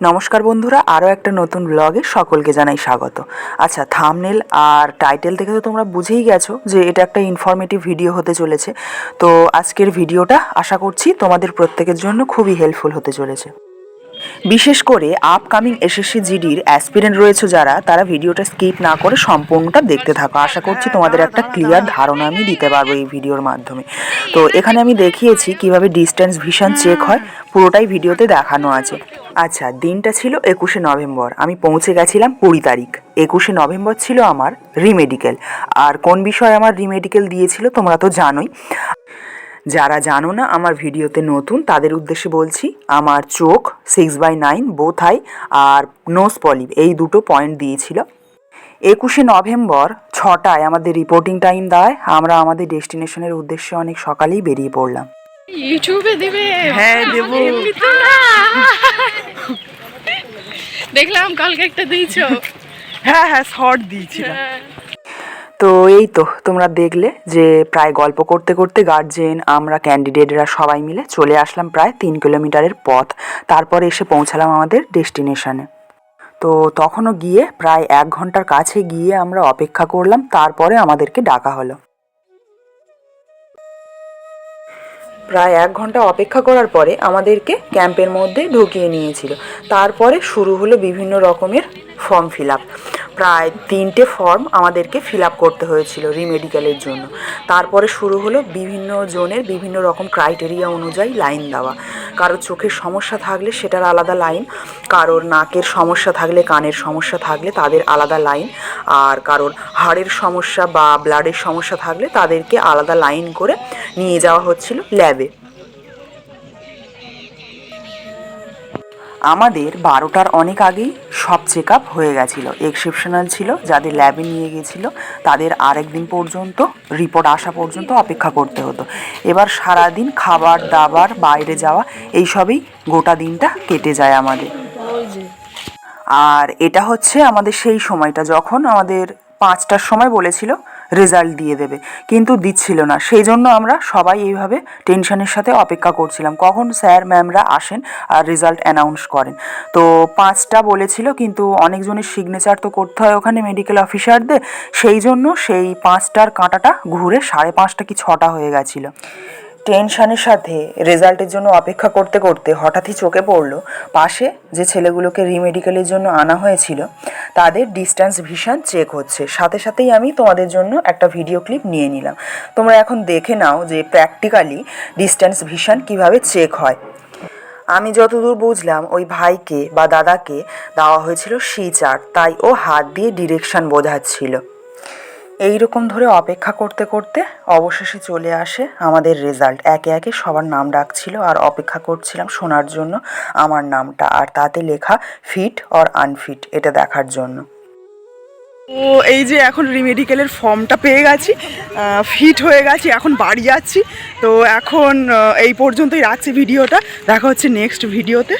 নমস্কার বন্ধুরা, আরও একটা নতুন ব্লগে সকলকে জানাই স্বাগত। আচ্ছা থামনেল আর টাইটেল দেখে তো তোমরা বুঝেই গেছো যে এটা একটা ইনফরমেটিভ ভিডিও হতে চলেছে। তো আজকের ভিডিওটা আশা করছি তোমাদের প্রত্যেকের জন্য খুবই হেল্পফুল হতে চলেছে। বিশেষ করে আপকামিং এসএসসি জিডির অ্যাসপিরেন্ট রয়েছে যারা, তারা ভিডিওটা স্কিপ না করে সম্পূর্ণটা দেখতে থাকো। আশা করছি তোমাদের একটা ক্লিয়ার ধারণা আমি দিতে পারব এই ভিডিওর মাধ্যমে। তো এখানে আমি দেখিয়েছি কীভাবে ডিস্টেন্স ভিশন চেক হয়, পুরোটাই ভিডিওতে দেখানো আছে। আচ্ছা দিনটা ছিল একুশে নভেম্বর। আমি পৌঁছে গেছিলাম কুড়ি তারিখ। একুশে নভেম্বর ছিল আমার রিমেডিকেল। আর কোন বিষয়ে আমার রিমেডিকেল দিয়েছিল তোমরা তো জানোই। যারা জানো না, আমার ভিডিওতে নতুন, তাদের উদ্দেশ্যে বলছি, আমার চোখ six by nine both eye R nose polyp এই দুটো পয়েন্ট দিয়েছিল। একুশে নভেম্বর ছটায় আমাদের রিপোর্টিং টাইম দেয়। আমরা আমাদের ডেস্টিনেশনের উদ্দেশ্যে অনেক সকালেই বেরিয়ে পড়লাম। ইউটিউবে দিবে। হ্যাঁ, দেবো। দেখলাম কালকে একটা দিয়েছ। হ্যাঁ হ্যাঁ শর্ট দিয়েছিলাম। হ্যাঁ। তো এই তো তোমরা দেখলে যে প্রায় গল্প করতে করতে গার্জেন আমরা ক্যান্ডিডেটরা সবাই মিলে চলে আসলাম প্রায় তিন কিলোমিটারের পথ। তারপরে এসে পৌঁছালাম আমাদের ডেস্টিনেশনে তো তখনও গিয়ে প্রায় এক ঘণ্টার কাছে গিয়ে আমরা অপেক্ষা করলাম তারপরে আমাদেরকে ডাকা হলো। প্রায় এক ঘণ্টা অপেক্ষা করার পরে আমাদেরকে ক্যাম্পের মধ্যে ঢুকিয়ে নিয়েছিল। তারপরে শুরু হলো বিভিন্ন রকমের ফর্ম ফিল আপ। প্রায় তিনটে ফর্ম আমাদেরকে ফিল আপ করতে হয়েছিল রিমেডিকেলের জন্য। তারপরে শুরু হলো বিভিন্ন জনের বিভিন্ন রকম ক্রাইটেরিয়া অনুযায়ী লাইন দেওয়া। কারোর চোখের সমস্যা থাকলে সেটার আলাদা লাইন কারোর নাকের সমস্যা থাকলে কানের সমস্যা থাকলে তাদের আলাদা লাইন আর কারোর হাড়ের সমস্যা বা ব্লাডের সমস্যা থাকলে তাদেরকে আলাদা লাইন করে নিয়ে যাওয়া হচ্ছিল ল্যাবে আমাদের বারোটার অনেক আগেই সব চেক আপ হয়ে গেছিল। এক্সেপশনাল ছিল, যাদের ল্যাবে নিয়ে গেছিল, তাদের আরেক দিন পর্যন্ত রিপোর্ট আসা পর্যন্ত অপেক্ষা করতে হতো। এবার সারাদিন খাবার, দাবার, বাইরে যাওয়া এইসবই গোটা দিনটা কেটে যায় আমাদের। আর এটা হচ্ছে আমাদের সেই সময়টা, যখন আমাদের পাঁচটার সময় বলেছিল রেজাল্ট দিয়ে দেবে। কিন্তু দিচ্ছিল না। সেই জন্য আমরা সবাই এইভাবে টেনশনের সাথে অপেক্ষা করছিলাম। কখন স্যার ম্যামরা আসেন আর রেজাল্ট অ্যানাউন্স করেন। তো পাঁচটা বলেছিল, কিন্তু অনেকজনের সিগনেচার তো করতে হয় ওখানে মেডিকেল অফিসারদের সেই জন্য সেই পাঁচটার কাঁটাটা ঘুরে সাড়ে পাঁচটা কি ছটা হয়ে গেছিল। টেনশনের সাথে রেজাল্টের জন্য অপেক্ষা করতে করতে হঠাৎই চোখে পড়ল পাশে যে ছেলেগুলোকে রিমেডিকেলের জন্য আনা হয়েছিল, তাদের ডিস্ট্যান্স ভিশন চেক হচ্ছে। সাথে সাথেই আমি তোমাদের জন্য একটা ভিডিও ক্লিপ নিয়ে নিলাম। তোমরা এখন দেখে নাও যে প্র্যাকটিক্যালি ডিস্ট্যান্স ভিশন কীভাবে চেক হয়। আমি যতদূর বুঝলাম, ওই ভাইকে বা দাদাকে দেওয়া হয়েছিল সি চার তাই ও হাত দিয়ে ডিরেকশন বোঝাচ্ছিল। এই রকম ধরে অপেক্ষা করতে করতে অবশেষে চলে আসে আমাদের রেজাল্ট একে একে সবার নাম ডাকছিল আর অপেক্ষা করছিলাম শোনার জন্য আমার নামটা আর তাতে লেখা ফিট অর আনফিট এটা দেখার জন্য। ও এই যে এখন রিমেডিকেলের ফর্মটা পেয়ে গেছি ফিট হয়ে গেছি, এখন বাড়ি যাচ্ছি। তো এখন এই পর্যন্তই রাখছি ভিডিওটা। দেখা হচ্ছে নেক্সট ভিডিওতে।